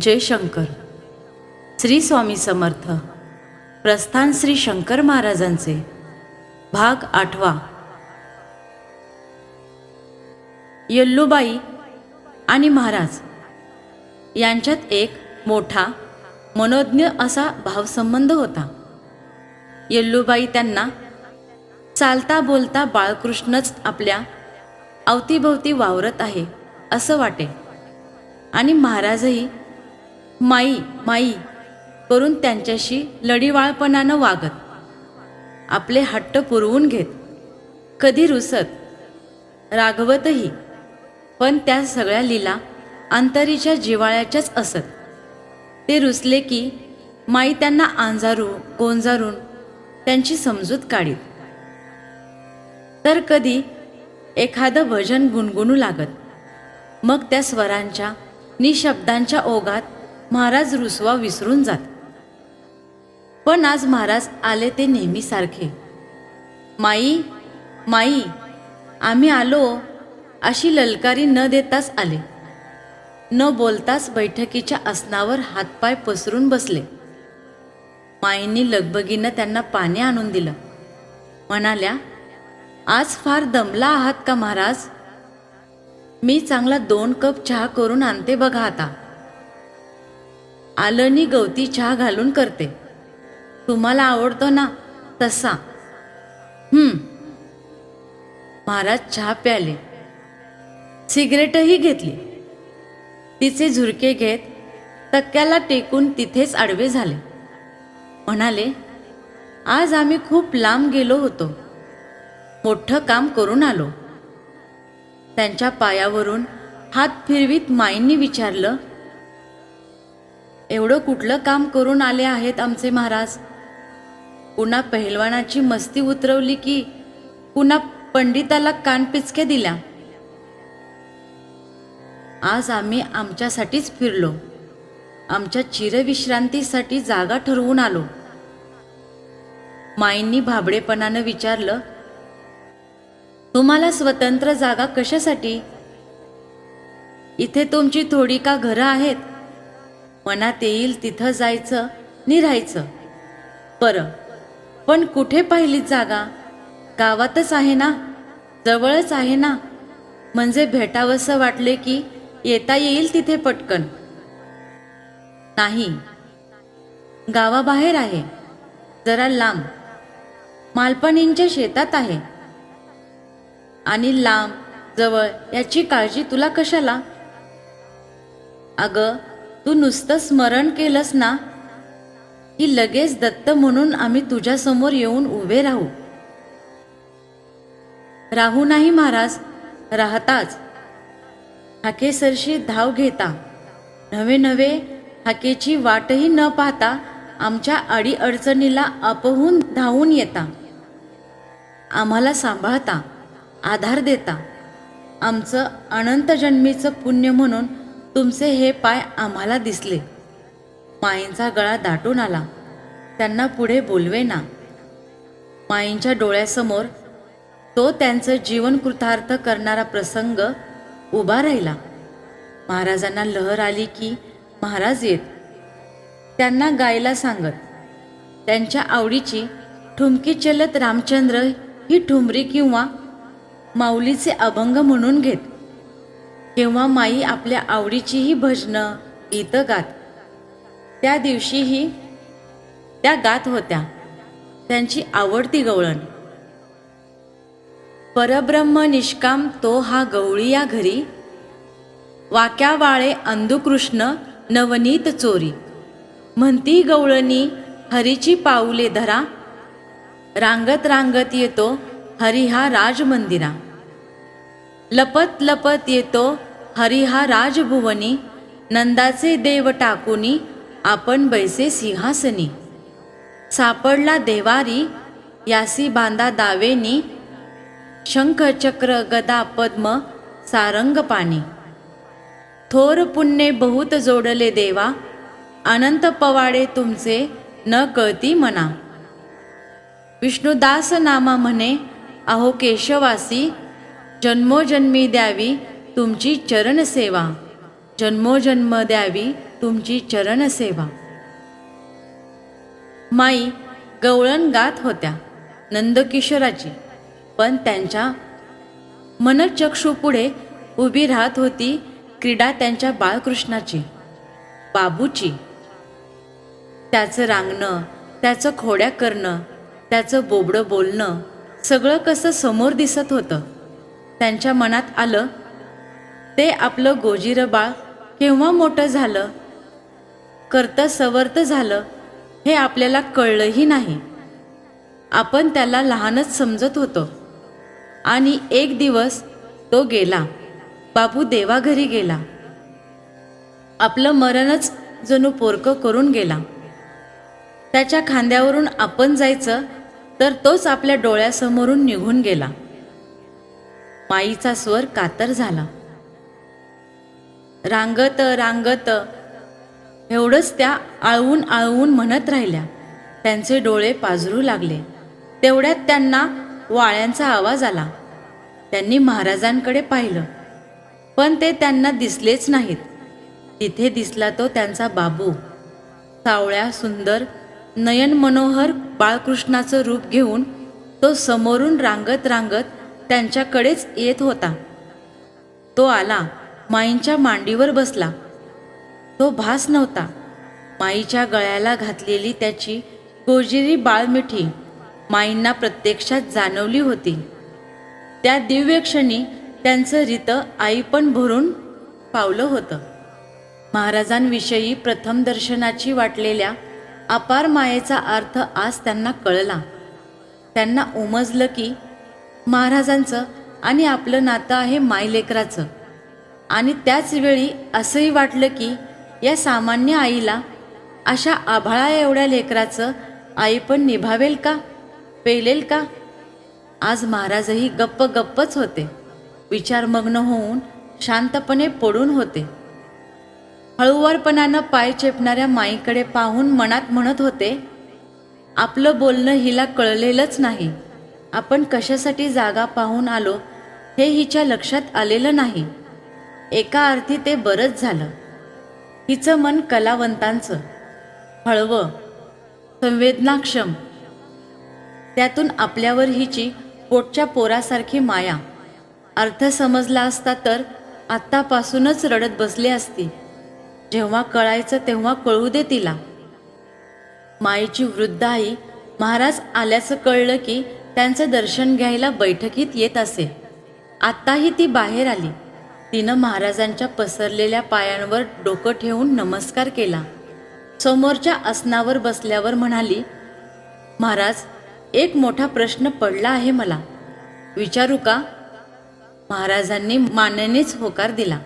जयशंकर श्री स्वामी समर्थ. प्रस्थान श्री शंकर महाराजांचे. भाग आठवा. यल्लूबाई आणि महाराज यांच्यात एक मोठा मनोज्ञ असा भावसंबंध होता. यल्लूबाई त्यांना चालता बोलता बाळकृष्णच आपल्या अवतीभोवती वावरत आहे असं वाटे. आणि महाराजही माई माई करून त्यांच्याशी लढीवाळपणानं वागत. आपले हट्ट पुरवून घेत. कधी रुसत. रागवतही पण त्या सगळ्या लीला अंतरीच्या जिवाळ्याच्याच असत. ते रुसले की माई त्यांना आंजारू गोंजारून त्यांची समजूत काढीत. तर कधी एखादं भजन गुणगुणू लागत. मग त्या स्वरांच्या निशब्दांच्या ओघात महाराज रुसवा विसरून जात. पण आज महाराज आले ते नेहमीसारखे माई माई आम्ही आलो अशी ललकारी न देताच आले. न बोलताच बैठकीच्या आसनावर हातपाय पसरून बसले. माईंनी लगबगीनं त्यांना पाणी आणून दिलं. म्हणाल्या आज फार दमला आहात का महाराज? मी चांगला दोन कप चहा करून आणते बघा आता. आलनी गवती चहा घालून करते. तुम्हाला आवडतो ना तसा. हम्म. महाराज चहा प्याले. सिगरेटही घेतली. तिचे झुरके घेत तक्क्याला टेकून तिथेच आडवे झाले. म्हणाले आज आम्ही खूप लांब गेलो होतो. मोठं काम करून आलो. त्यांच्या पायावरून हात फिरवीत माईंनी विचारलं एवढं कुठलं काम करून आले आहेत आमचे महाराज? पुन्हा पहिलवानाची मस्ती उतरवली की पुन्हा पंडिताला कानपिचक्या दिल्या आज आम्ही आमच्यासाठीच फिरलो. आमच्या चिरविश्रांतीसाठी जागा ठरवून आलो. माईंनी भाबडेपणानं विचारलं तुम्हाला स्वतंत्र जागा कशासाठी? इथे तुमची थोडी का घरं आहेत? मनात येईल तिथं जायचं नि राहायचं बरं पण कुठे पाहिली जागा? गावातच आहे ना? जवळच आहे ना? म्हणजे भेटावंसं वाटले की येता येईल तिथे पटकन. नाही. गावाबाहेर आहे. जरा लांब. मालपणींच्या शेतात आहे. आणि लांब जवळ याची काळजी तुला कशाला? अगं तू नुसतं स्मरण केलंस ना की लगेच दत्त म्हणून आम्ही तुझ्यासमोर येऊन उभे राहू. राहू नाही महाराज राहताच. हाकेसरशी धाव घेता. नवे नवे हाकेची वाटही न पाहता आमच्या अडीअडचणीला अपहून धावून येता. आम्हाला सांभाळता आधार देता. आमचं अनंत जन्मीचं पुण्य म्हणून तुमचे हे पाय आम्हाला दिसले. माईंचा गळा दाटून आला. त्यांना पुढे बोलवे ना माईंच्या डोळ्यासमोर तो त्यांचं जीवन कृतार्थ करणारा प्रसंग उभा राहिला. महाराजांना लहर आली की महाराज येत. त्यांना गायला सांगत. त्यांच्या आवडीची ठुमकी चलत रामचंद्र ही ठुमरी किंवा माऊलीचे अभंग म्हणून घेत. तेव्हा माई आपल्या आवडीचीही भजनं गीतं गात. त्या दिवशीही त्या गात होत्या. त्यांची आवडती गवळण. परब्रह्म निष्काम तो हा गवळी या घरी वाक्यावाळे अंधुकृष्ण नवनीत चोरी. म्हणती गवळणी हरीची पाऊले धरा. रांगत रांगत येतो हरी हा राजमंदिरा. लपत लपत येतो हरिहा राजभुवनी नंदाचे देव टाकुनी आपण बैसे सिंहासनी. सापडला देवारी यासी बांधा दावेनी शंख चक्र गदा पद्म सारंग पाणी थोर पुण्ये बहुत जोडले देवा अनंत पवाडे तुमचे न कळती मना. विष्णुदास नामा म्हणे अहो केशवासी जन्मोजन्मी द्यावी तुमची चरण सेवा जन्मोजन्म द्यावी तुमची चरण सेवा माई गवळण गात होत्या नंदकिशोराची. पण त्यांच्या मनचक्षुपुढे उभी राहत होती क्रीडा त्यांच्या बाळकृष्णाची बाबूची. त्याचं रांगणं त्याचं खोड्या करणं त्याचं बोबडं बोलणं सगळं कसं समोर दिसत होतं. त्यांच्या मनात आलं ते आपलं गोजीरं बाळ केव्हा मोठं झालं? करतं सवर्त झालं हे आपल्याला कळलंही नाही. आपण त्याला लहानच समजत होतो. आणि एक दिवस तो गेला. बापू देवाघरी गेला. आपलं मरणच जणू पोरकं करून गेला. त्याच्या खांद्यावरून आपण जायचं तर तोच आपल्या डोळ्यासमोरून निघून गेला. माईचा स्वर कातर झाला. रांगत रांगत. एवढंच त्या आळवून आळवून म्हणत राहिल्या. त्यांचे डोळे पाजरू लागले. तेवढ्यात त्यांना वाळ्यांचा आवाज आला. त्यांनी महाराजांकडे पाहिलं. पण ते त्यांना दिसलेच नाहीत. तिथे दिसला तो त्यांचा बाबू. सावळ्या सुंदर नयन मनोहर बाळकृष्णाचं रूप घेऊन तो समोरून रांगत रांगत त्यांच्याकडेच येत होता. तो आला. माईंच्या मांडीवर बसला. तो भास नव्हता. माईच्या गळ्याला घातलेली त्याची गोजिरी बाळमिठी माईंना प्रत्यक्षात जाणवली होती. त्या दिव्य क्षणी त्यांचं रीत आई पण भरून पावलं होतं. महाराजांविषयी प्रथम दर्शनाची वाटलेल्या अपार मायेचा अर्थ आज त्यांना कळला. त्यांना उमजलं की महाराजांचं आणि आपलं नातं आहे मायलेकराचं. आणि त्याचवेळी असंही वाटलं की या सामान्य आईला अशा आभाळा एवढ्या लेकराचं आई पण निभावेल का? पेलेल का? आज महाराजही गप्प गप्पच होते. विचारमग्न होऊन शांतपणे पडून होते. हळूवारपणानं पाय चेपणाऱ्या माईकडे पाहून मनात म्हणत होते आपलं बोलणं हिला कळलेलंच नाही. आपण कशासाठी जागा पाहून आलो हे हिच्या लक्षात आलेलं नाही. एका अर्थी ते बरंच झालं. हिचं मन कलावंतांचं हळवं संवेदनाक्षम. त्यातून आपल्यावर हिची पोटच्या पोरासारखी माया. अर्थ समजला असता तर आत्तापासूनच रडत बसले असती. जेव्हा कळायचं तेव्हा कळू दे तिला. माईची वृद्ध आई महाराज आल्याचं कळलं की त्यांचं दर्शन घ्यायला बैठकीत येत असे. आत्ताही ती बाहेर आली. तिनं महाराजांच्या पसरलेल्या पायांवर डोकं ठेवून नमस्कार केला. समोरच्या आसनावर बसल्यावर म्हणाली महाराज एक मोठा प्रश्न पडला आहे मला. विचारू का? महाराजांनी मानेनेच होकार दिला.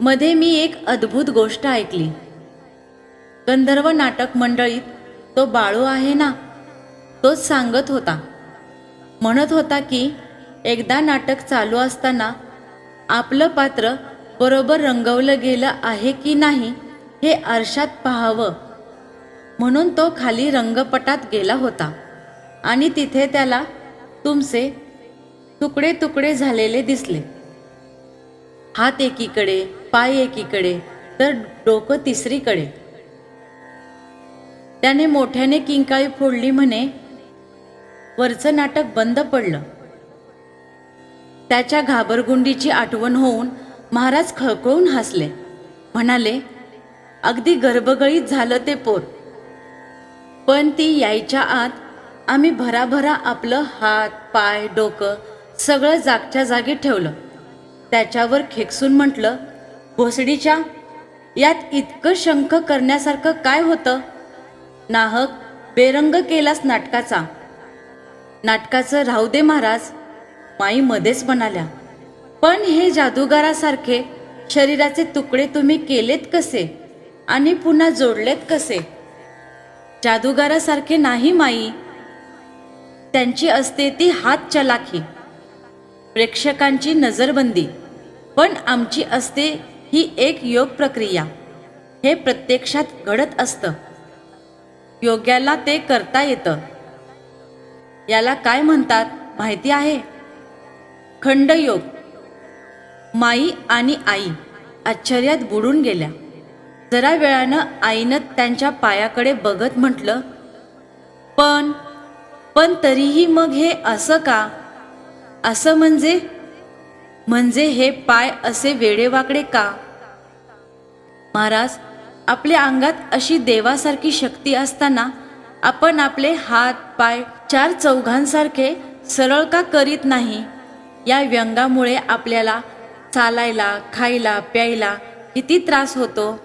मध्ये मी एक अद्भुत गोष्ट ऐकली. गंधर्व नाटक मंडळीत तो बाळू आहे ना तोच सांगत होता. म्हणत होता की एकदा नाटक चालू असताना आपलं पात्र बरोबर रंगवलं गेलं आहे की नाही हे आरशात पाहावं. म्हणून तो खाली रंगपटात गेला होता. आणि तिथे त्याला तुमचे तुकडे तुकडे झालेले दिसले. हात एकीकडे पाय एकीकडे तर डोकं तिसरीकडे. त्याने मोठ्याने किंकाळी फोडली म्हणे वरचं नाटक बंद पडलं. त्याच्या घाबरगुंडीची आठवण होऊन महाराज खळखळून हसले. म्हणाले अगदी गर्भगळीत झालं ते पोर. पण ती यायच्या आत आम्ही भराभरा आपलं हात पाय डोकं सगळं जागच्या जागी ठेवलं. त्याच्यावर खेकसून म्हटलं भोसडीच्या यात इतकं शंख करण्यासारखं काय होतं? नाहक बेरंग केलास नाटकाचा. नाटकाचं राहू दे महाराज. माई मध्येच म्हणाल्या पण हे जादूगारासारखे शरीराचे तुकडे तुम्ही केलेत कसे? आणि पुन्हा जोडलेत कसे? जादूगारासारखे नाही माई. त्यांची असते ती हात चलाखी. प्रेक्षकांची नजरबंदी. पण आमची असते ही एक योग प्रक्रिया. हे प्रत्यक्षात घडत असतं. योग्याला ते करता येतं. याला काय म्हणतात? माहिती आहे? खंडयोग. माई आणि आई आश्चर्यात बुडून गेल्या. जरा वेळानं आईनं त्यांच्या पायाकडे बघत म्हटलं पण पण तरीही मग हे असं का? असं म्हणजे? म्हणजे हे पाय असे वेडेवाकडे का? महाराज आपल्या अंगात अशी देवासारखी शक्ती असताना आपण आपले हात पाय चार चौघांसारखे सरळ का करीत नाही? या व्यंगामुळे आपल्याला चालायला खायला प्यायला किती त्रास होतो?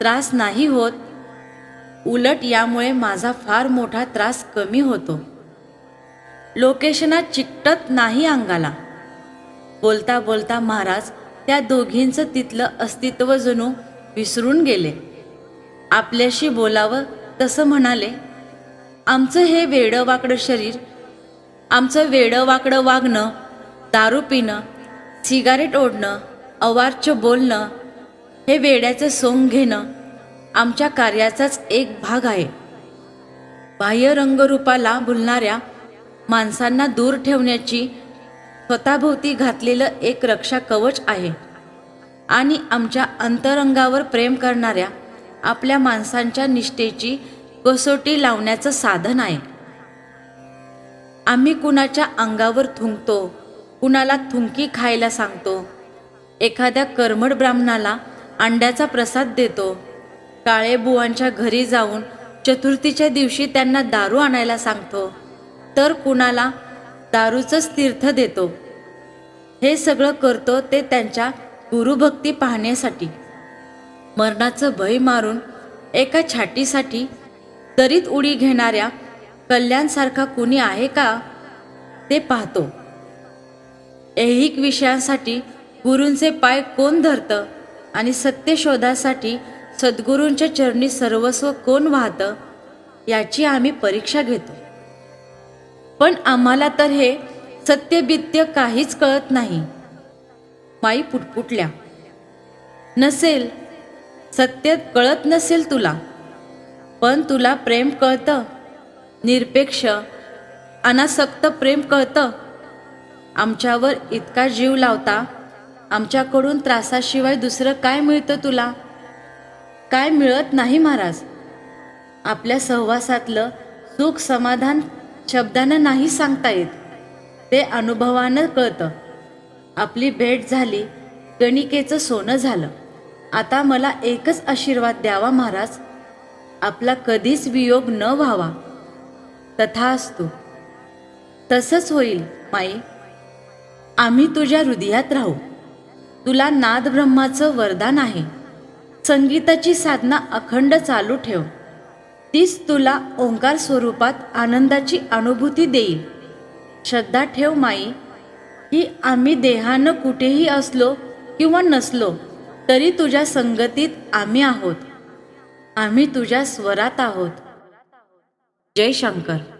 त्रास नाही होत. उलट यामुळे माझा फार मोठा त्रास कमी होतो. लोकेशनात चिकटत नाही अंगाला. बोलता बोलता महाराज त्या दोघींचं तिथलं अस्तित्व जणू विसरून गेले. आपल्याशी बोलावं तसं म्हणाले. आमचं हे वेडं वाकडं शरीर आमचं वेडं वाकडं वागणं दारू पिणं सिगारेट ओढणं अवाच्य बोलणं हे वेड्याचं सोंग घेणं आमच्या कार्याचाच एक भाग आहे. बाह्य रंगरूपाला भुलणाऱ्या माणसांना दूर ठेवण्याची स्वतःभोवती घातलेलं एक रक्षा कवच आहे आणि आमच्या अंतरंगावर प्रेम करणाऱ्या आपल्या माणसांच्या निष्ठेची कसोटी लावण्याचं साधन आहे. आम्ही कुणाच्या अंगावर थुंकतो कुणाला थुंकी खायला सांगतो. एखाद्या कर्मड ब्राह्मणाला अंड्याचा प्रसाद देतो. काळे बुवांच्या घरी जाऊन चतुर्थीच्या दिवशी त्यांना दारू आणायला सांगतो. तर कुणाला दारूचंच तीर्थ देतो. हे सगळं करतो ते त्यांच्या गुरुभक्ती पाहण्यासाठी. मरणाचं भय मारून एका छाटीसाठी दरीत उडी घेणाऱ्या कल्याणसारखा कुणी आहे का? ते पाहतो. ऐहिक विषयांसाठी गुरूंचे पाय कोण धरतं आणि सत्य शोधासाठी सद्गुरूंच्या चरणी सर्वस्व कोण वाहतं याची आम्ही परीक्षा घेतो. पण आम्हाला तर हे सत्यबित्य काहीच कळत नाही. माई पुटपुटल्या. नसेल सत्य कळत नसेल तुला पण तुला प्रेम कळतं. निरपेक्ष अनासक्त प्रेम कळतं. आमच्यावर इतका जीव लावता आमच्याकडून त्रासाशिवाय दुसरं काय मिळतं तुला? काय मिळत नाही महाराज? आपल्या सहवासातलं सुख समाधान शब्दानं नाही सांगता येत. ते अनुभवानं कळतं. आपली भेट झाली गणिकेचं सोनं झालं. आता मला एकच आशीर्वाद द्यावा महाराज. आपला कधीच वियोग न व्हावा. तथा असतो तसंच होईल माई. आम्ही तुझ्या हृदयात राहू. तुला नाद ब्रह्माचं वरदान आहे. संगीताची साधना अखंड चालू ठेव. तीच तुला ओंकार स्वरूपात आनंदाची अनुभूती देईल. श्रद्धा ठेव माई. की आम्ही देहानं कुठेही असलो किंवा नसलो तरी तुझ्या संगतीत आम्ही आहोत. आम्ही तुझ्या स्वरात आहोत. जयशंकर.